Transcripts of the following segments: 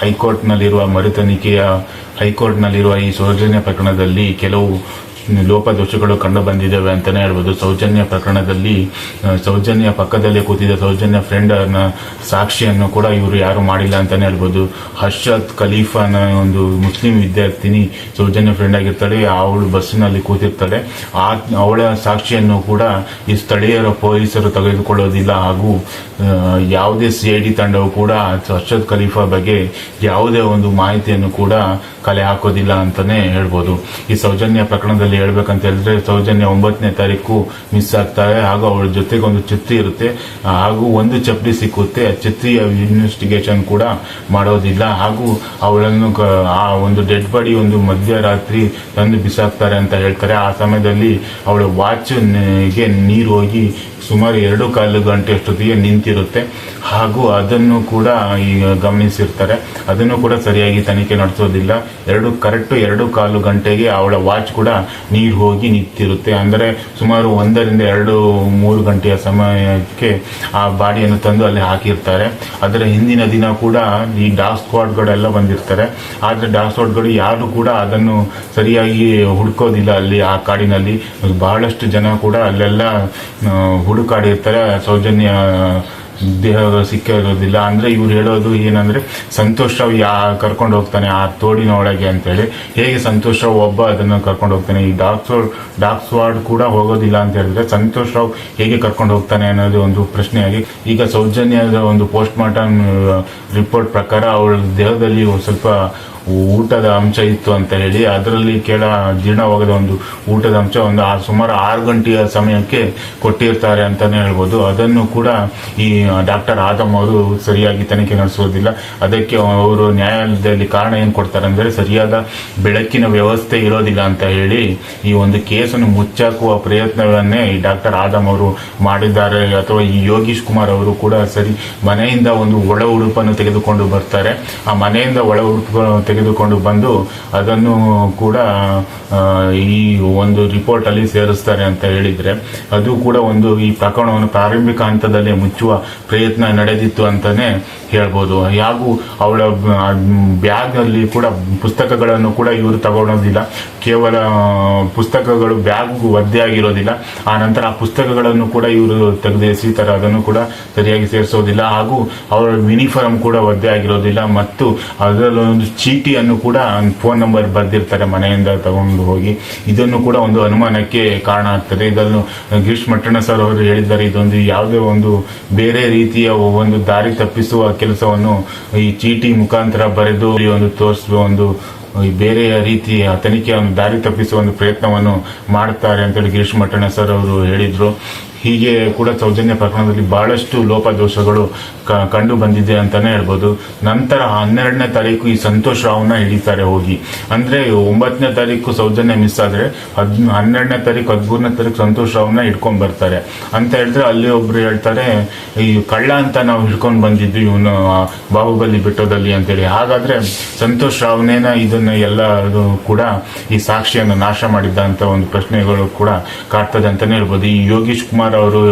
ಹೈಕೋರ್ಟ್ನಲ್ಲಿರುವ ಮರುತನಿಖೆಯ ಹೈಕೋರ್ಟ್ನಲ್ಲಿರುವ ಈ ಸೌಜನ್ಯ ಪ್ರಕರಣದಲ್ಲಿ ಕೆಲವು ಲೋಪದೋಷಗಳು ಕಂಡು ಬಂದಿದ್ದಾವೆ ಅಂತಾನೆ ಹೇಳ್ಬೋದು. ಸೌಜನ್ಯ ಪ್ರಕರಣದಲ್ಲಿ ಸೌಜನ್ಯ ಪಕ್ಕದಲ್ಲೇ ಕೂತಿದ್ದ ಸೌಜನ್ಯ ಫ್ರೆಂಡ್ ಸಾಕ್ಷಿಯನ್ನು ಕೂಡ ಇವರು ಯಾರು ಮಾಡಿಲ್ಲ ಅಂತಾನೆ ಹೇಳ್ಬೋದು. ಹರ್ಷದ್ ಖಲೀಫಾನ ಒಂದು ಮುಸ್ಲಿಂ ವಿದ್ಯಾರ್ಥಿನಿ ಸೌಜನ್ಯ ಫ್ರೆಂಡ್ ಆಗಿರ್ತಾಳೆ, ಅವಳು ಬಸ್ಸಿನಲ್ಲಿ ಕೂತಿರ್ತಾಳೆ. ಆ, ಅವಳ ಸಾಕ್ಷಿಯನ್ನು ಕೂಡ ಈ ಸ್ಥಳೀಯರ ಪೊಲೀಸರು ತೆಗೆದುಕೊಳ್ಳೋದಿಲ್ಲ. ಹಾಗೂ ಯಾವುದೇ ಸಿ ಐ ಡಿ ತಂಡವು ಕೂಡ ಹರ್ಷದ್ ಖಲೀಫಾ ಬಗ್ಗೆ ಯಾವುದೇ ಒಂದು ಮಾಹಿತಿಯನ್ನು ಕೂಡ ಕಲೆ ಹಾಕೋದಿಲ್ಲ ಅಂತಾನೆ ಹೇಳ್ಬೋದು. ಈ ಸೌಜನ್ಯ ಪ್ರಕರಣದಲ್ಲಿ ಹೇಳ್ಬೇಕಂತ ಹೇಳಿದ್ರೆ ಸೌಜನ್ಯ ಒಂಬತ್ತನೇ ತಾರೀಕು ಮಿಸ್ ಆಗ್ತಾರೆ ಹಾಗೂ ಅವಳ ಜೊತೆಗೆ ಒಂದು ಚಿತ್ರಿ ಇರುತ್ತೆ. ಹಾಗೂ ಒಂದು ಚಪ್ಪಲಿ ಸಿಕ್ಕುತ್ತೆ. ಆ ಚಿತ್ರಿಯ ಇನ್ವೆಸ್ಟಿಗೇಷನ್ ಕೂಡ ಮಾಡೋದಿಲ್ಲ. ಹಾಗೂ ಅವಳನ್ನು ಆ ಒಂದು ಡೆಡ್ ಬಾಡಿ ಒಂದು ಮಧ್ಯರಾತ್ರಿ ತಂದು ಬಿಸಾಕ್ತಾರೆ ಅಂತ ಹೇಳ್ತಾರೆ. ಆ ಸಮಯದಲ್ಲಿ ಅವಳ ವಾಚ್ಗೆ ನೀರು ಹೋಗಿ ಸುಮಾರು ಎರಡು ಕಾಲು ಗಂಟೆಯಷ್ಟೊತ್ತಿಗೆ ನಿಂತಿರುತ್ತೆ. ಹಾಗೂ ಅದನ್ನು ಕೂಡ ಈಗ ಗಮನಿಸಿರ್ತಾರೆ. ಅದನ್ನು ಕೂಡ ಸರಿಯಾಗಿ ತನಿಖೆ ನಡೆಸೋದಿಲ್ಲ. ಎರಡು, ಕರೆಕ್ಟ್ ಎರಡು ಕಾಲು ಗಂಟೆಗೆ ಅವಳ ವಾಚ್ ಕೂಡ ನೀರು ಹೋಗಿ ನಿಂತಿರುತ್ತೆ. ಅಂದರೆ ಸುಮಾರು ಒಂದರಿಂದ ಎರಡು, ಮೂರು ಗಂಟೆಯ ಸಮಯಕ್ಕೆ ಆ ಬಾಡಿಯನ್ನು ತಂದು ಅಲ್ಲಿ ಹಾಕಿರ್ತಾರೆ. ಅದರ ಹಿಂದಿನ ದಿನ ಕೂಡ ಈ ಡಾಗ್ ಸ್ಕ್ವಾಡ್ಗಳೆಲ್ಲ ಬಂದಿರ್ತಾರೆ. ಆದರೆ ಡಾಗ್ ಸ್ಕ್ವಾಡ್ಗಳು ಯಾರು ಕೂಡ ಅದನ್ನು ಸರಿಯಾಗಿ ಹುಡುಕೋದಿಲ್ಲ ಅಲ್ಲಿ ಆ ಕಾಡಿನಲ್ಲಿ. ಬಹಳಷ್ಟು ಜನ ಕೂಡ ಅಲ್ಲೆಲ್ಲ ಹುಡುಕಾಡಿರ್ತಾರೆ ಸೌಜನ್ಯ ದೇಹ ಸಿಕ್ಕಿರೋದಿಲ್ಲ. ಅಂದ್ರೆ ಇವ್ರು ಹೇಳೋದು ಏನಂದ್ರೆ, ಸಂತೋಷ್ ರಾವ್ ಯಾ ಕರ್ಕೊಂಡು ಹೋಗ್ತಾನೆ ಆ ತೋಡಿನ ಒಳಗೆ ಅಂತೇಳಿ. ಹೇಗೆ ಸಂತೋಷ್ ರಾವ್ ಒಬ್ಬ ಅದನ್ನು ಕರ್ಕೊಂಡು ಹೋಗ್ತಾನೆ? ಈ ಡಾಕ್ ಡಾಕ್ಸ್ ವಾರ್ಡ್ ಕೂಡ ಹೋಗೋದಿಲ್ಲ ಅಂತ ಹೇಳಿದ್ರೆ ಸಂತೋಷ್ ರಾವ್ ಹೇಗೆ ಕರ್ಕೊಂಡು ಹೋಗ್ತಾನೆ ಅನ್ನೋದು ಒಂದು ಪ್ರಶ್ನೆಯಾಗಿ. ಈಗ ಸೌಜನ್ಯದ ಒಂದು ಪೋಸ್ಟ್ ಮಾರ್ಟಮ್ ರಿಪೋರ್ಟ್ ಪ್ರಕಾರ ಅವಳ ದೇಹದಲ್ಲಿ ಸ್ವಲ್ಪ ಊಟದ ಅಂಶ ಇತ್ತು ಅಂತ ಹೇಳಿ ಅದರಲ್ಲಿ ಕೆಳ ಜೀರ್ಣವಾಗದ ಒಂದು ಊಟದ ಅಂಶ ಒಂದು ಸುಮಾರು ಆರು ಗಂಟೆಯ ಸಮಯಕ್ಕೆ ಕೊಟ್ಟಿರ್ತಾರೆ ಅಂತಾನೆ ಹೇಳ್ಬೋದು. ಅದನ್ನು ಕೂಡ ಈ ಡಾಕ್ಟರ್ ಆದಮ್ ಅವರು ಸರಿಯಾಗಿ ತನಿಖೆ ನಡೆಸೋದಿಲ್ಲ ಅದಕ್ಕೆ ಅವರು ನ್ಯಾಯಾಲಯದಲ್ಲಿ ಕಾರಣ ಏನು ಕೊಡ್ತಾರೆ ಅಂದರೆ ಸರಿಯಾದ ಬೆಳಕಿನ ವ್ಯವಸ್ಥೆ ಇರೋದಿಲ್ಲ ಅಂತ ಹೇಳಿ ಈ ಒಂದು ಕೇಸನ್ನು ಮುಚ್ಚಾಕುವ ಪ್ರಯತ್ನಗಳನ್ನೇ ಈ ಡಾಕ್ಟರ್ ಆದಮ್ ಅವರು ಮಾಡಿದ್ದಾರೆ. ಅಥವಾ ಈ ಯೋಗೀಶ್ ಕುಮಾರ್ ಅವರು ಕೂಡ ಸರಿ ಮನೆಯಿಂದ ಒಂದು ಒಳ ಉಡುಪನ್ನು ತೆಗೆದುಕೊಂಡು ಬರ್ತಾರೆ. ಆ ಮನೆಯಿಂದ ಒಳ ಉಡುಪುಗಳನ್ನು ತೆಗೆದುಕೊಂಡು ಬಂದು ಅದನ್ನು ಕೂಡ ಈ ಒಂದು ರಿಪೋರ್ಟ್ ಅಲ್ಲಿ ಸೇರಿಸ್ತಾರೆ ಅಂತ ಹೇಳಿದ್ರೆ, ಅದು ಕೂಡ ಒಂದು ಈ ಪ್ರಕರಣವನ್ನು ಪ್ರಾರಂಭಿಕ ಹಂತದಲ್ಲೇ ಮುಚ್ಚುವ ಪ್ರಯತ್ನ ನಡೆದಿತ್ತು ಅಂತಾನೆ ಹೇಳ್ಬೋದು. ಹಾಗೂ ಅವಳ ಬ್ಯಾಗ್ ಅಲ್ಲಿ ಕೂಡ ಪುಸ್ತಕಗಳನ್ನು ಕೂಡ ಇವರು ತಗೊಳೋದಿಲ್ಲ ಕೇವಲ ಪುಸ್ತಕಗಳು ಬ್ಯಾಗ್ ಒದ್ದೆ ಆಗಿರೋದಿಲ್ಲ ಆ ನಂತರ ಆ ಪುಸ್ತಕಗಳನ್ನು ಕೂಡ ಇವರು ತೆಗೆದು ಎಸೀತಾರೆ ಅದನ್ನು ಕೂಡ ಸರಿಯಾಗಿ ಸೇರಿಸೋದಿಲ್ಲ. ಹಾಗೂ ಅವರ ಯೂನಿಫಾರ್ಮ್ ಕೂಡ ಒದ್ದೆ ಆಗಿರೋದಿಲ್ಲ ಮತ್ತು ಅದರಲ್ಲಿ ಒಂದು ಚೀಟಿಯನ್ನು ಕೂಡ ಫೋನ್ ನಂಬರ್ ಬರೆದಿರ್ತಾರೆ, ಮನೆಯಿಂದ ತಗೊಂಡು ಹೋಗಿ. ಇದನ್ನು ಕೂಡ ಒಂದು ಅನುಮಾನಕ್ಕೆ ಕಾರಣ ಆಗ್ತದೆ. ಇದನ್ನು ಗಿರೀಶ್ ಮಟ್ಟಣ್ಣ ಸರ್ ಅವರು ಹೇಳಿದ್ದಾರೆ, ಇದೊಂದು ಯಾವುದೇ ಒಂದು ಬೇರೆ ರೀತಿಯ ಒಂದು ದಾರಿ ತಪ್ಪಿಸುವ ಕೆಲಸವನ್ನು ಈ ಚೀಟಿ ಮುಖಾಂತರ ಬರೆದು ಈ ಒಂದು ತೋರಿಸುವ ಒಂದು ಬೇರೆ ರೀತಿಯ ತನಿಖೆಯನ್ನು ದಾರಿ ತಪ್ಪಿಸುವ ಒಂದು ಪ್ರಯತ್ನವನ್ನು ಮಾಡುತ್ತಾರೆ ಅಂತೇಳಿ ಗಿರೀಶ್ ಮಟ್ಟಣ್ಣ ಸರ್ ಅವರು ಹೇಳಿದ್ರು. ಹೀಗೆ ಕೂಡ ಸೌಜನ್ಯ ಪ್ರಕರಣದಲ್ಲಿ ಬಹಳಷ್ಟು ಲೋಪದೋಷಗಳು ಕಂಡು ಬಂದಿದೆ ಅಂತಾನೆ ಹೇಳ್ಬೋದು. ನಂತರ ಹನ್ನೆರಡನೇ ತಾರೀಕು ಈ ಸಂತೋಷ್ ರಾವ್ನ ಹಿಡಿತಾರೆ ಹೋಗಿ. ಅಂದ್ರೆ ಒಂಬತ್ತನೇ ತಾರೀಕು ಸೌಜನ್ಯ ಮಿಸ್ ಆದ್ರೆ ಹದ್, ಹನ್ನೆರಡನೇ ತಾರೀಕು, ಹದಿಮೂರನೇ ತಾರೀಕು ಸಂತೋಷ್ ರಾವ್ನ ಹಿಡ್ಕೊಂಡ್ ಬರ್ತಾರೆ. ಅಂತ ಹೇಳಿದ್ರೆ ಅಲ್ಲಿ ಒಬ್ರು ಹೇಳ್ತಾರೆ, ಈ ಕಳ್ಳ ಅಂತ ನಾವು ಹಿಡ್ಕೊಂಡು ಬಂದಿದ್ವಿ ಇವನು ಬಾಹುಬಲಿ ಬೆಟ್ಟದಲ್ಲಿ ಅಂತೇಳಿ. ಹಾಗಾದ್ರೆ ಸಂತೋಷ್ ರಾವ್ನೇನ ಇದನ್ನ ಎಲ್ಲ ಕೂಡ ಈ ಸಾಕ್ಷಿಯನ್ನು ನಾಶ ಮಾಡಿದ್ದ ಅಂತ ಒಂದು ಪ್ರಶ್ನೆಗಳು ಕೂಡ ಕಾಡ್ತದೆ ಅಂತಾನೆ ಹೇಳ್ಬೋದು. ಈ ಯೋಗೀಶ್ ಕುಮಾರ್ ಅವರು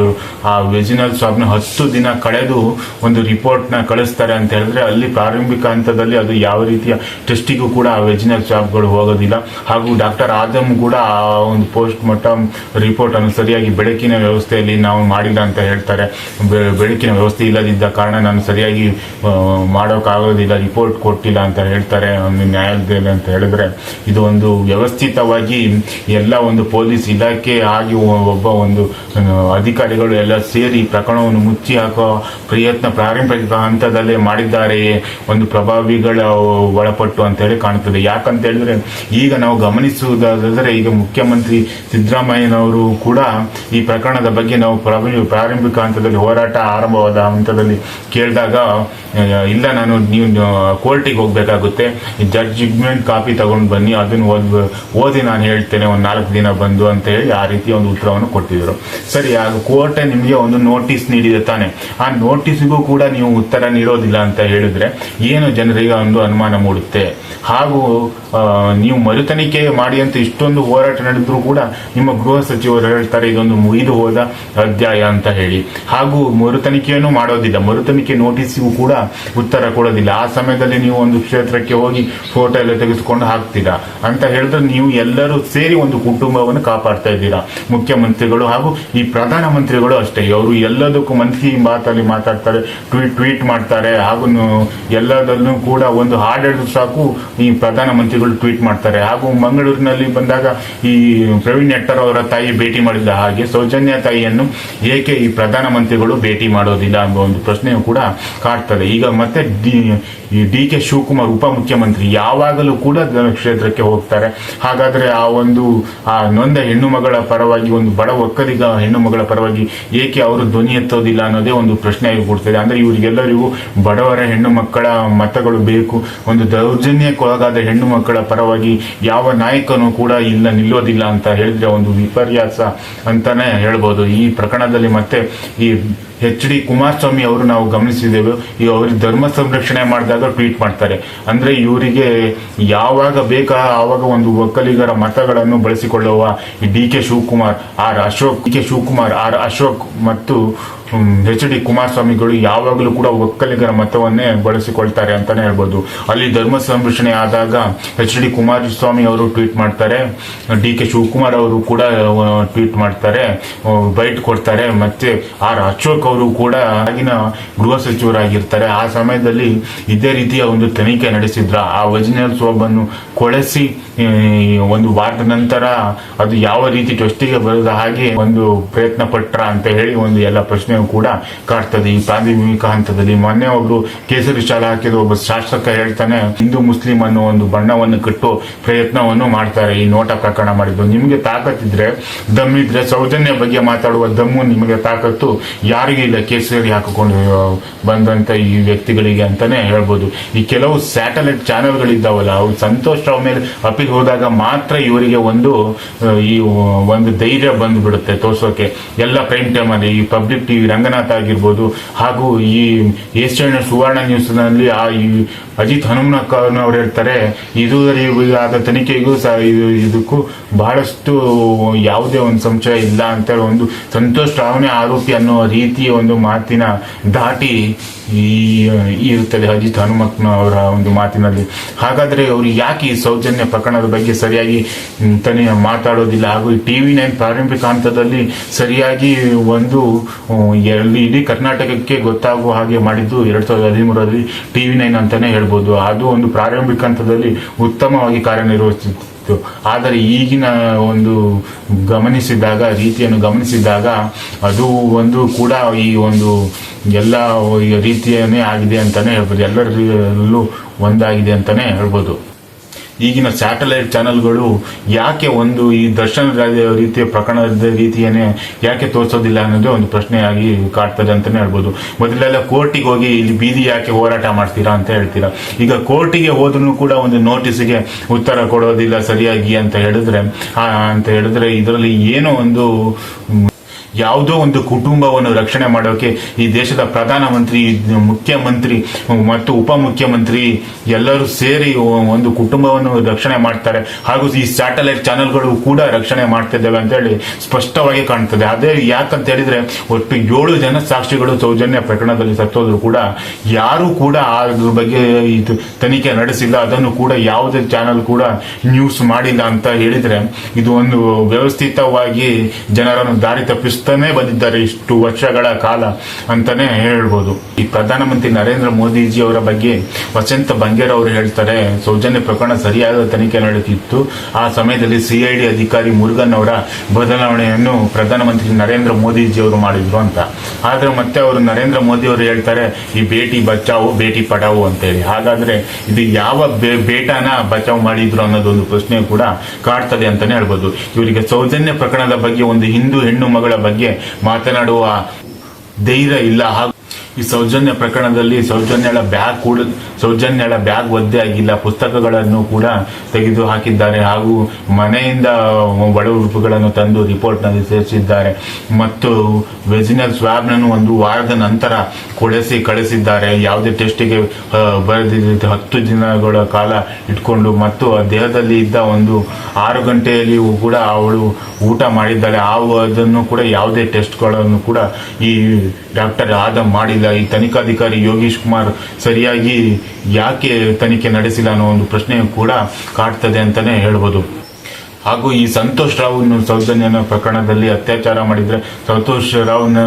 ಆ ವೆಜಿನಲ್ ಸ್ವಾಬ್ನ ಹತ್ತು ದಿನ ಕಳೆದು ಒಂದು ರಿಪೋರ್ಟ್ನ ಕಳಿಸ್ತಾರೆ ಅಂತ ಹೇಳಿದ್ರೆ ಅಲ್ಲಿ ಪ್ರಾರಂಭಿಕ ಹಂತದಲ್ಲಿ ಅದು ಯಾವ ರೀತಿಯ ಟೆಸ್ಟಿಗೂ ಕೂಡ ಆ ವೆಜಿನಲ್ ಸ್ವಾಬ್ಗಳು ಹೋಗೋದಿಲ್ಲ. ಹಾಗೂ ಡಾಕ್ಟರ್ ಆದಮ್ ಕೂಡ ಆ ಒಂದು ಪೋಸ್ಟ್ ಮಾರ್ಟಮ್ ರಿಪೋರ್ಟ್ ಅನ್ನು ಸರಿಯಾಗಿ ಬೆಳಕಿನ ವ್ಯವಸ್ಥೆಯಲ್ಲಿ ನಾವು ಮಾಡಿಲ್ಲ ಅಂತ ಹೇಳ್ತಾರೆ. ಬೆಳಕಿನ ವ್ಯವಸ್ಥೆ ಇಲ್ಲದಿದ್ದ ಕಾರಣ ನಾನು ಸರಿಯಾಗಿ ಮಾಡೋಕ್ಕಾಗೋದಿಲ್ಲ, ರಿಪೋರ್ಟ್ ಕೊಟ್ಟಿಲ್ಲ ಅಂತ ಹೇಳ್ತಾರೆ, ಒಂದು ನ್ಯಾಯಾಲಯದಲ್ಲಿ ಅಂತ ಹೇಳಿದ್ರೆ. ಇದು ಒಂದು ವ್ಯವಸ್ಥಿತವಾಗಿ ಎಲ್ಲ ಒಂದು ಪೊಲೀಸ್ ಇಲಾಖೆ ಆಗಿ ಒಬ್ಬ ಒಂದು ಅಧಿಕಾರಿಗಳು ಎಲ್ಲ ಸೇರಿ ಪ್ರಕರಣವನ್ನು ಮುಚ್ಚಿ ಹಾಕೋ ಪ್ರಯತ್ನ ಪ್ರಾರಂಭಿಕ ಹಂತದಲ್ಲೇ ಮಾಡಿದ್ದಾರೆಯೇ ಒಂದು ಪ್ರಭಾವಿಗಳ ಒಳಪಟ್ಟು ಅಂತ ಹೇಳಿ ಕಾಣುತ್ತದೆ. ಯಾಕಂತ ಹೇಳಿದ್ರೆ ಈಗ ನಾವು ಗಮನಿಸುವುದಾದರೆ ಈಗ ಮುಖ್ಯಮಂತ್ರಿ ಸಿದ್ದರಾಮಯ್ಯನವರು ಕೂಡ ಈ ಪ್ರಕರಣದ ಬಗ್ಗೆ ನಾವು ಪ್ರಾರಂಭ- ಪ್ರಾರಂಭಿಕ ಹಂತದಲ್ಲಿ ಹೋರಾಟ ಆರಂಭವಾದ ಹಂತದಲ್ಲಿ ಕೇಳಿದಾಗ, ಇಲ್ಲ ನಾನು ನೀವು ಕೋರ್ಟಿಗೆ ಹೋಗ್ಬೇಕಾಗುತ್ತೆ. ಜಡ್ಜ್ಮೆಂಟ್ ಕಾಪಿ ತಗೊಂಡು ಬನ್ನಿ, ಅದನ್ನು ಓದ್ ನಾನು ಹೇಳ್ತೇನೆ, ಒಂದು ನಾಲ್ಕು ದಿನ ಬಂದು ಅಂತ ಹೇಳಿ ಆ ರೀತಿಯ ಒಂದು ಉತ್ತರವನ್ನು ಕೊಟ್ಟಿದ್ದರು. ಸರಿ ಕೋರ್ಟೆ ನಿಮಗೆ ಒಂದು ನೋಟಿಸ್ ನೀಡಿದೆ ತಾನೆ. ಆ ನೋಟಿಸ್ಗೂ ಕೂಡ ನೀವು ಉತ್ತರ ನೀಡೋದಿಲ್ಲ ಅಂತ ಹೇಳಿದ್ರೆ ಏನು ಜನರಿಗೆ ಒಂದು ಅನುಮಾನ ಮೂಡುತ್ತೆ? ಹಾಗೂ ನೀವು ಮರುತನಿಕೆ ಮಾಡಿ ಅಂತ ಇಷ್ಟೊಂದು ಹೋರಾಟ ನಡೆದ್ರೂ ಕೂಡ ನಿಮ್ಮ ಗೃಹ ಸಚಿವರು ಹೇಳ್ತಾರೆ ಇದೊಂದು ಮುಗಿದು ಹೋದ ಅಧ್ಯಾಯ ಅಂತ ಹೇಳಿ. ಹಾಗೂ ಮರುತನಿಕೆಯನ್ನು ಮಾಡೋದಿಲ್ಲ. ಮರುತನಿಖೆ ನೋಟಿಸ್ಗೂ ಕೂಡ ಉತ್ತರ ಕೊಡೋದಿಲ್ಲ. ಆ ಸಮಯದಲ್ಲಿ ನೀವು ಒಂದು ಕ್ಷೇತ್ರಕ್ಕೆ ಹೋಗಿ ಫೋಟೋ ಎಲ್ಲ ತೆಗೆದುಕೊಂಡು ಹಾಕ್ತೀರಾ? ಅಂತ ಹೇಳಿದ್ರೆ ನೀವು ಎಲ್ಲರೂ ಸೇರಿ ಒಂದು ಕುಟುಂಬವನ್ನು ಕಾಪಾಡ್ತಾ ಇದ್ದೀರಾ? ಮುಖ್ಯಮಂತ್ರಿಗಳು ಹಾಗೂ ಈ ಪ್ರಧಾನಮಂತ್ರಿಗಳು ಅಷ್ಟೇ. ಅವರು ಎಲ್ಲದಕ್ಕೂ ಮನ್ ಮಾತಲ್ಲಿ ಮಾತಾಡ್ತಾರೆ, ಟ್ವೀಟ್ ಟ್ವೀಟ್ ಮಾಡ್ತಾರೆ. ಹಾಗೂ ಎಲ್ಲದಲ್ಲೂ ಕೂಡ ಒಂದು ಹಾಡು ಹೇಳಿದ್ರು ಸಾಕು, ಈ ಪ್ರಧಾನಮಂತ್ರಿಗಳು ಟ್ವೀಟ್ ಮಾಡ್ತಾರೆ. ಹಾಗೂ ಮಂಗಳೂರಿನಲ್ಲಿ ಬಂದಾಗ ಈ ಪ್ರವೀಣ್ ನೆಟ್ಟರ್ ಅವರ ತಾಯಿ ಭೇಟಿ ಮಾಡಿದ ಹಾಗೆ ಸೌಜನ್ಯ ತಾಯಿಯನ್ನು ಏಕೆ ಈ ಪ್ರಧಾನಮಂತ್ರಿಗಳು ಭೇಟಿ ಮಾಡೋದಿಲ್ಲ ಎಂಬ ಒಂದು ಪ್ರಶ್ನೆಯು ಕೂಡ ಕಾಡ್ತದೆ. ಈಗ ಮತ್ತೆ ಡಿ ಕೆ ಶಿವಕುಮಾರ್ ಉಪಮುಖ್ಯಮಂತ್ರಿ ಯಾವಾಗಲೂ ಕೂಡ ಕ್ಷೇತ್ರಕ್ಕೆ ಹೋಗ್ತಾರೆ. ಹಾಗಾದ್ರೆ ಆ ಒಂದು, ಆ ನೊಂದ ಹೆಣ್ಣು ಮಗಳ ಪರವಾಗಿ ಒಂದು ಬಡ ಒಕ್ಕಲಿಗ ಹೆಣ್ಣು ಪರವಾಗಿ ಏಕೆ ಅವರು ಧ್ವನಿ ಎತ್ತೋದಿಲ್ಲ ಅನ್ನೋದೇ ಒಂದು ಪ್ರಶ್ನೆ ಆಗಿಬಿಡ್ತದೆ. ಅಂದರೆ ಅಂದ್ರೆ ಇವರಿಗೆಲ್ಲರಿಗೂ ಬಡವರ ಹೆಣ್ಣು ಮಕ್ಕಳ ಮತಗಳು ಬೇಕು. ಒಂದು ದೌರ್ಜನ್ಯಕ್ಕೊಳಗಾದ ಹೆಣ್ಣು ಮಕ್ಕಳ ಪರವಾಗಿ ಯಾವ ನಾಯಕನೂ ಕೂಡ ಇಲ್ಲ, ನಿಲ್ಲೋದಿಲ್ಲ ಅಂತ ಹೇಳಿದ್ರೆ ಒಂದು ವಿಪರ್ಯಾಸ ಅಂತಾನೆ ಹೇಳ್ಬೋದು. ಈ ಪ್ರಕರಣದಲ್ಲಿ ಮತ್ತೆ ಈ ಎಚ್ ಡಿ ಕುಮಾರಸ್ವಾಮಿ ಅವರು ನಾವು ಗಮನಿಸಿದ್ದೇವೆ. ಈ ಅವರು ಧರ್ಮ ಸಂರಕ್ಷಣೆ ಮಾಡಿದಾಗ ಟ್ವೀಟ್ ಮಾಡ್ತಾರೆ. ಅಂದ್ರೆ ಇವರಿಗೆ ಯಾವಾಗ ಬೇಕಾ ಆವಾಗ ಒಂದು ಒಕ್ಕಲಿಗರ ಮತಗಳನ್ನು ಬಳಸಿಕೊಳ್ಳುವ D K Shivakumar, R Ashok, D K Shivakumar, R Ashok ಮತ್ತು ಎಚ್ ಡಿ ಕುಮಾರಸ್ವಾಮಿಗಳು ಯಾವಾಗಲೂ ಕೂಡ ಒಕ್ಕಲಿಗರ ಮತವನ್ನೇ ಬಳಸಿಕೊಳ್ತಾರೆ ಅಂತಾನೆ ಹೇಳ್ಬೋದು. ಅಲ್ಲಿ ಧರ್ಮ ಸಂರಕ್ಷಣೆ ಆದಾಗ ಎಚ್ ಡಿ ಕುಮಾರಸ್ವಾಮಿ ಅವರು ಟ್ವೀಟ್ ಮಾಡ್ತಾರೆ. ಡಿ ಕೆ ಶಿವಕುಮಾರ್ ಅವರು ಕೂಡ ಟ್ವೀಟ್ ಮಾಡ್ತಾರೆ. ಬೈಟ್ ಕೊಡ್ತಾರೆ. ಮತ್ತೆ ಆರ್ ಅಶೋಕ್ ಅವರು ಕೂಡ ಆಗಿನ ಗೃಹ ಸಚಿವರಾಗಿರ್ತಾರೆ. ಆ ಸಮಯದಲ್ಲಿ ಇದೇ ರೀತಿಯ ಒಂದು ತನಿಖೆ ನಡೆಸಿದ್ರ. ಆ ಒರಿಜಿನಲ್ ಸೋಬನ್ನು ಕೊಳೆಸಿ, ಈ, ಒಂದು ವಾರದ ನಂತರ ಅದು ಯಾವ ರೀತಿ ಟೆಸ್ಟಿಗೆ ಬರದ ಹಾಗೆ ಒಂದು ಪ್ರಯತ್ನ ಪಟ್ರ ಅಂತ ಹೇಳಿ ಒಂದು ಎಲ್ಲ ಪ್ರಶ್ನೆಯೂ ಕೂಡ ಕಾಡ್ತದೆ ಈ ಪ್ರಾಥಮಿಕ ಹಂತದಲ್ಲಿ ಮೊನ್ನೆ ಒಬ್ರು ಕೇಸರಿ ಶಾಲೆ ಹಾಕಿದ ಒಬ್ಬ ಶಾಸಕ ಹೇಳ್ತಾನೆ, ಹಿಂದೂ ಮುಸ್ಲಿಂ ಅನ್ನೋ ಒಂದು ಬಣ್ಣವನ್ನು ಕಟ್ಟೋ ಪ್ರಯತ್ನವನ್ನು ಮಾಡ್ತಾರೆ. ಈ ನೋಟ ಪ್ರಕರಣ ಮಾಡಿದ್ದು ನಿಮಗೆ ತಾಕತ್ತಿದ್ರೆ ದಮ್ಮಿದ್ರೆ ಸೌಜನ್ಯ ಬಗ್ಗೆ ಮಾತಾಡುವ ದಮ್ಮು ನಿಮಗೆ ತಾಕತ್ತು ಯಾರಿಗೂ ಇಲ್ಲ ಕೇಸರಿ ಹಾಕಿಕೊಂಡು ಬಂದಂತ ಈ ವ್ಯಕ್ತಿಗಳಿಗೆ ಅಂತಾನೆ ಹೇಳ್ಬೋದು. ಈ ಕೆಲವು ಸ್ಯಾಟಲೈಟ್ ಚಾನೆಲ್ಗಳಿದ್ದಾವಲ್ಲ, ಅವ್ರು ಸಂತೋಷ್ ರಾವ್ ಮೇಲೆ ಅಪ್ಪಿಗೆ ಹೋದಾಗ ಮಾತ್ರ ಇವರಿಗೆ ಒಂದು ಈ ಒಂದು ಧೈರ್ಯ ಬಂದ್ಬಿಡುತ್ತೆ ತೋರ್ಸೋಕೆ. ಎಲ್ಲ ಪ್ರೈಮ್ ಟೈಮ್ ಅಲ್ಲಿ ಈ ಪಬ್ಲಿಕ್ ಟಿವಿ ರಂಗನಾಥ್ ಆಗಿರ್ಬೋದು ಹಾಗೂ ಈ ಏಷ್ಯನ್ ಸುವರ್ಣ ನ್ಯೂಸ್ನಲ್ಲಿ ಆ ಈ ಅಜಿತ್ ಹನುಮನಕ್ಕನ್ ಅವ್ರು ಹೇಳ್ತಾರೆ, ಇದುವರೆಗೂ ಆದ ತನಿಖೆಗೂ ಸಹ ಇದು ಇದಕ್ಕೂ ಬಹಳಷ್ಟು ಯಾವುದೇ ಒಂದು ಸಂಶಯ ಇಲ್ಲ ಅಂತ ಒಂದು ಸಂತೋಷ್ ರಾವ್ನೇ ಆರೋಪಿ ಅನ್ನೋ ರೀತಿಯ ಒಂದು ಮಾತಿನ ದಾಟಿ ಈ ಇರುತ್ತದೆ ಅಜಿತ್ ಹನುಮಕ್ನ ಅವರ ಒಂದು ಮಾತಿನಲ್ಲಿ. ಹಾಗಾದ್ರೆ ಅವರು ಯಾಕೆ ಈ ಸೌಜನ್ಯ ಪ್ರಕರಣದ ಬಗ್ಗೆ ಸರಿಯಾಗಿ ತನಿ ಮಾತಾಡೋದಿಲ್ಲ ಹಾಗೂ ಈ ಟಿವಿ ನೈನ್ ಪ್ರಾರಂಭಿಕ ಹಂತದಲ್ಲಿ ಸರಿಯಾಗಿ ಒಂದು ಇಡೀ ಕರ್ನಾಟಕಕ್ಕೆ ಗೊತ್ತಾಗುವ ಹಾಗೆ ಮಾಡಿದ್ದು ಎರಡ್ ಸಾವಿರದ ಹದಿಮೂರರಲ್ಲಿ ಟಿವಿ ನೈನ್ ಅಂತಾನೆ ಹೇಳ್ಬೋದು. ಅದು ಒಂದು ಪ್ರಾರಂಭಿಕ ಹಂತದಲ್ಲಿ ಉತ್ತಮವಾಗಿ ಕಾರ್ಯನಿರ್ವಹಿಸುತ್ತಿತ್ತು. ಆದರೆ ಈಗಿನ ಒಂದು ಗಮನಿಸಿದಾಗ, ರೀತಿಯನ್ನು ಗಮನಿಸಿದಾಗ ಅದು ಒಂದು ಕೂಡ ಈ ಒಂದು ಎಲ್ಲ ರೀತಿಯೇ ಆಗಿದೆ ಅಂತಾನೆ ಹೇಳ್ಬೋದು. ಎಲ್ಲರಲ್ಲೂ ಒಂದಾಗಿದೆ ಅಂತಾನೆ ಹೇಳ್ಬೋದು. ಈಗಿನ ಸ್ಯಾಟಲೈಟ್ ಚಾನೆಲ್ಗಳು ಯಾಕೆ ಒಂದು ಈ ದರ್ಶನ ರೀತಿಯ ಪ್ರಕರಣದ ರೀತಿಯೇ ಯಾಕೆ ತೋರಿಸೋದಿಲ್ಲ ಅನ್ನೋದೇ ಒಂದು ಪ್ರಶ್ನೆಯಾಗಿ ಕಾಡ್ತದೆ ಅಂತಲೇ ಹೇಳ್ಬೋದು. ಮೊದಲೆಲ್ಲ ಕೋರ್ಟಿಗೆ ಹೋಗಿ ಇಲ್ಲಿ ಬೀದಿ ಯಾಕೆ ಹೋರಾಟ ಮಾಡ್ತೀರಾ ಅಂತ ಹೇಳ್ತೀರಾ. ಈಗ ಕೋರ್ಟಿಗೆ ಹೋದ್ರೂ ಕೂಡ ಒಂದು ನೋಟಿಸ್ಗೆ ಉತ್ತರ ಕೊಡೋದಿಲ್ಲ ಸರಿಯಾಗಿ ಅಂತ ಹೇಳಿದ್ರೆ ಅಂತ ಹೇಳಿದ್ರೆ ಇದರಲ್ಲಿ ಏನೋ ಒಂದು ಯಾವುದೋ ಒಂದು ಕುಟುಂಬವನ್ನು ರಕ್ಷಣೆ ಮಾಡೋಕೆ ಈ ದೇಶದ ಪ್ರಧಾನಮಂತ್ರಿ, ಮುಖ್ಯಮಂತ್ರಿ ಮತ್ತು ಉಪಮುಖ್ಯಮಂತ್ರಿ ಎಲ್ಲರೂ ಸೇರಿ ಒಂದು ಕುಟುಂಬವನ್ನು ರಕ್ಷಣೆ ಮಾಡ್ತಾರೆ. ಹಾಗೂ ಈ ಸ್ಯಾಟಲೈಟ್ ಚಾನೆಲ್ಗಳು ಕೂಡ ರಕ್ಷಣೆ ಮಾಡ್ತಿದ್ದಾವೆ ಅಂತ ಹೇಳಿ ಸ್ಪಷ್ಟವಾಗಿ ಕಾಣ್ತದೆ. ಅದೇ ಯಾಕಂತ ಹೇಳಿದ್ರೆ ಒಟ್ಟು ಏಳು ಜನ ಸಾಕ್ಷಿಗಳು ಸೌಜನ್ಯ ಪ್ರಕರಣದಲ್ಲಿ ಸತ್ತೋದ್ರು ಕೂಡ ಯಾರು ಕೂಡ ಅದ್ರ ಬಗ್ಗೆ ಇದು ತನಿಖೆ ನಡೆಸಿಲ್ಲ. ಅದನ್ನು ಕೂಡ ಯಾವುದೇ ಚಾನೆಲ್ ಕೂಡ ನ್ಯೂಸ್ ಮಾಡಿಲ್ಲ ಅಂತ ಹೇಳಿದ್ರೆ ಇದು ಒಂದು ವ್ಯವಸ್ಥಿತವಾಗಿ ಜನರನ್ನು ದಾರಿ ತಪ್ಪಿಸ್ತಾನೆ ಬಂದಿದ್ದಾರೆ ಇಷ್ಟು ವರ್ಷಗಳ ಕಾಲ ಅಂತಾನೆ ಹೇಳ್ಬೋದು. ಈ ಪ್ರಧಾನಮಂತ್ರಿ ನರೇಂದ್ರ ಮೋದಿಜಿ ಅವರ ಬಗ್ಗೆ ವಸಂತ ಬಂಗೇರ್ ಅವರು ಹೇಳ್ತಾರೆ, ಸೌಜನ್ಯ ಪ್ರಕರಣ ಸರಿಯಾದ ತನಿಖೆ ನಡೆಯುತ್ತಿತ್ತು ಆ ಸಮಯದಲ್ಲಿ ಸಿಐಡಿ ಅಧಿಕಾರಿ ಮುರುಗನ್ ಅವರ ಬದಲಾವಣೆಯನ್ನು ಪ್ರಧಾನಮಂತ್ರಿ ನರೇಂದ್ರ ಮೋದಿಜಿ ಅವರು ಮಾಡಿದ್ರು ಅಂತ. ಆದ್ರೆ ಮತ್ತೆ ಅವರು ನರೇಂದ್ರ ಮೋದಿ ಅವರು ಹೇಳ್ತಾರೆ, ಈ ಬೇಟಿ ಬಚಾವು ಬೇಟಿ ಪಡಾವು ಅಂತ ಹೇಳಿ ಹಾಗಾದ್ರೆ ಇದು ಯಾವ ಬೇಟಾನ ಬಚಾವ್ ಮಾಡಿದ್ರು ಅನ್ನೋದೊಂದು ಪ್ರಶ್ನೆ ಕೂಡ ಕಾಡ್ತದೆ ಅಂತಾನೆ ಹೇಳ್ಬೋದು. ಇವರಿಗೆ ಸೌಜನ್ಯ ಪ್ರಕರಣದ ಬಗ್ಗೆ ಒಂದು ಹಿಂದೂ ಹೆಣ್ಣು ಮಗಳ ಬಗ್ಗೆ ಮಾತನಾಡುವ ಧೈರ್ಯ ಇಲ್ಲ ಹಾಗೂ ಈ ಸೌಜನ್ಯ ಪ್ರಕರಣದಲ್ಲಿ ಸೌಜನ್ಯಳ ಬ್ಯಾಗ್ ಕೂಡ, ಸೌಜನ್ಯಳ ಬ್ಯಾಗ್ ಒದ್ದೆ ಆಗಿಲ್ಲ. ಪುಸ್ತಕಗಳನ್ನು ಕೂಡ ತೆಗೆದು ಹಾಕಿದ್ದಾರೆ. ಹಾಗೂ ಮನೆಯಿಂದ ಬಡ ಉಡುಪುಗಳನ್ನು ತಂದು ರಿಪೋರ್ಟ್ನಲ್ಲಿ ಸೇರಿಸಿದ್ದಾರೆ. ಮತ್ತು ವೆಜಿನಲ್ ಸ್ವಾಬ್ನನ್ನು ಒಂದು ವಾರದ ನಂತರ ಕೊಳೆಸಿ ಕಳಿಸಿದ್ದಾರೆ. ಯಾವುದೇ ಟೆಸ್ಟಿಗೆ ಬರೆದಿದ್ದ ಹತ್ತು ದಿನಗಳ ಕಾಲ ಇಟ್ಕೊಂಡು, ಮತ್ತು ದೇಹದಲ್ಲಿ ಇದ್ದ ಒಂದು ಆರು ಗಂಟೆಯಲ್ಲಿಯೂ ಕೂಡ ಅವಳು ಊಟ ಮಾಡಿದ್ದಾಳೆ. ಆ ಅದನ್ನು ಕೂಡ ಯಾವುದೇ ಟೆಸ್ಟ್ಗಳನ್ನು ಕೂಡ ಈ ಡಾಕ್ಟರ್ ಆದಮ್ ಮಾಡಿಲ್ಲ. ಗೊತ್ತಾಗ್ತಿಲ್ಲ ಈ ತನಿಖಾಧಿಕಾರಿ ಯೋಗೀಶ್ ಕುಮಾರ್ ಸರಿಯಾಗಿ ಯಾಕೆ ತನಿಖೆ ನಡೆಸಿಲ್ಲ ಅನ್ನೋ ಒಂದು ಪ್ರಶ್ನೆ ಕೂಡ ಕಾಡ್ತದೆ ಅಂತಾನೆ ಹೇಳ್ಬೋದು. ಹಾಗೂ ಈ ಸಂತೋಷ್ ರಾವ್ ಸೌಜನ್ಯನ ಪ್ರಕರಣದಲ್ಲಿ ಅತ್ಯಾಚಾರ ಮಾಡಿದ್ರೆ ಸಂತೋಷ್ ರಾವ್ನ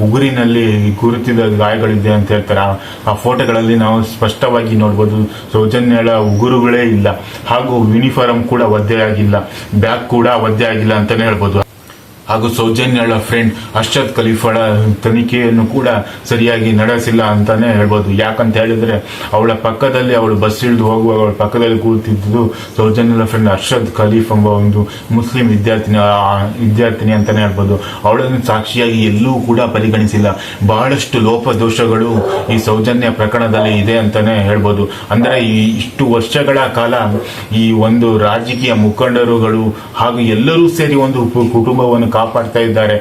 ಉಗುರಿನಲ್ಲಿ ಗುರುತಿದ ಗಾಯಗಳಿದೆ ಅಂತ ಹೇಳ್ತಾರೆ. ಆ- ಫೋಟೋಗಳಲ್ಲಿ ನಾವು ಸ್ಪಷ್ಟವಾಗಿ ನೋಡ್ಬೋದು ಸೌಜನ್ಯಳ ಉಗುರುಗಳೇ ಇಲ್ಲ. ಹಾಗೂ ಯೂನಿಫಾರ್ಮ್ ಕೂಡ ಒದ್ದೆ ಆಗಿಲ್ಲ. ಬ್ಯಾಗ್ ಕೂಡ ಒದ್ದೆ ಆಗಿಲ್ಲ ಅಂತಾನೆ ಹೇಳ್ಬೋದು. ಹಾಗೂ ಸೌಜನ್ಯಳ ಫ್ರೆಂಡ್ ಅರ್ಷದ್ ಖಲೀಫಳ ತನಿಖೆಯನ್ನು ಕೂಡ ಸರಿಯಾಗಿ ನಡೆಸಿಲ್ಲ ಅಂತಾನೆ ಹೇಳ್ಬೋದು. ಯಾಕಂತ ಹೇಳಿದ್ರೆ ಅವಳ ಪಕ್ಕದಲ್ಲಿ ಅವಳು ಬಸ್ ಇಳಿದು ಹೋಗುವಾಗ ಅವಳ ಪಕ್ಕದಲ್ಲಿ ಕೂತಿದ್ದು ಸೌಜನ್ಯಳ ಫ್ರೆಂಡ್ ಅರ್ಷದ್ ಖಲೀಫ್ ಎಂಬ ಒಂದು ಮುಸ್ಲಿಂ ವಿದ್ಯಾರ್ಥಿನಿ ವಿದ್ಯಾರ್ಥಿನಿ ಅಂತಾನೆ ಹೇಳ್ಬೋದು. ಅವಳನ್ನು ಸಾಕ್ಷಿಯಾಗಿ ಎಲ್ಲೂ ಕೂಡ ಪರಿಗಣಿಸಿಲ್ಲ. ಬಹಳಷ್ಟು ಲೋಪದೋಷಗಳು ಈ ಸೌಜನ್ಯ ಪ್ರಕರಣದಲ್ಲಿ ಇದೆ ಅಂತಾನೆ ಹೇಳ್ಬೋದು. ಅಂದರೆ ಈ ಇಷ್ಟು ವರ್ಷಗಳ ಕಾಲ ಈ ಒಂದು ರಾಜಕೀಯ ಮುಖಂಡರುಗಳು ಹಾಗೂ ಎಲ್ಲರೂ ಸೇರಿ ಒಂದು ಕುಟುಂಬವನ್ನು ಕಾಪಾಡ್ತಾ ಇದ್ದಾರೆ.